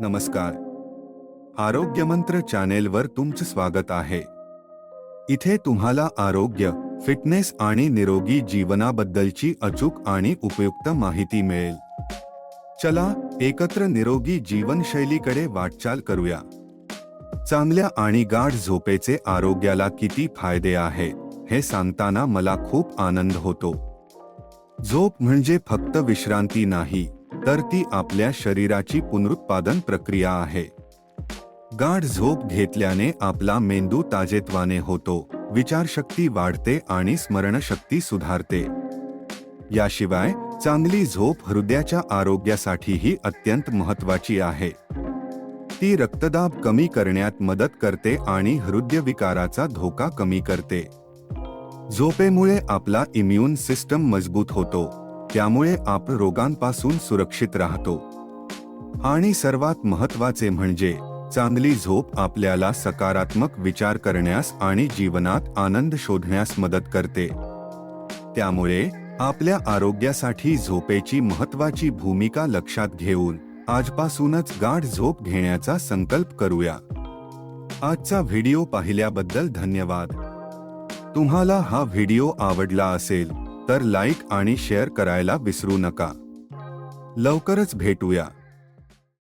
नमस्कार. आरोग्यमंत्र चॅनेलवर तुमचं स्वागत आहे. इथे तुम्हाला आरोग्य फिटनेस आणि निरोगी जीवनाबद्दलची अचूक आणि उपयुक्त माहिती मिळेल. चला एकत्र निरोगी जीवनशैलीकडे वाटचाल करूया. चांगल्या आणि गाढ झोपेचे आरोग्याला किती फायदे आहेत हे सांगताना मला खूप आनंद होतो. झोप म्हणजे फक्त विश्रांती नाही तर ती आपल्या शरीराची पुनरुत्पादन प्रक्रिया आहे. गाढ झोप घेतल्याने आपला मेंदू ताजेत्वाने होतो विचारशक्ती वाढते आणि स्मरणशक्ती सुधारते. याशिवाय चांगली झोप हृदयाच्या आरोग्यासाठीही अत्यंत महत्वाची आहे. ती रक्तदाब कमी करण्यात मदत करते आणि हृदयविकाराचा धोका कमी करते. झोपेमुळे आपला इम्युन सिस्टम मजबूत होतो. त्यामुळे आपण रोगांपासून सुरक्षित राहतो. आणि सर्वात महत्त्वाचे म्हणजे चांगली झोप आपल्याला सकारात्मक विचार करण्यास आणि जीवनात आनंद शोधण्यास मदत करते. त्यामुळे आपल्या आरोग्यासाठी झोपेची महत्वाची भूमिका लक्षात घेऊन आजपासूनच गाढ झोप घेण्याचा संकल्प करूया. आजचा व्हिडिओ पाहिल्याबद्दल धन्यवाद. तुम्हाला हा व्हिडिओ आवडला असेल तर लाईक आणि शेअर करायला विसरू नका. लवकरच भेटूया.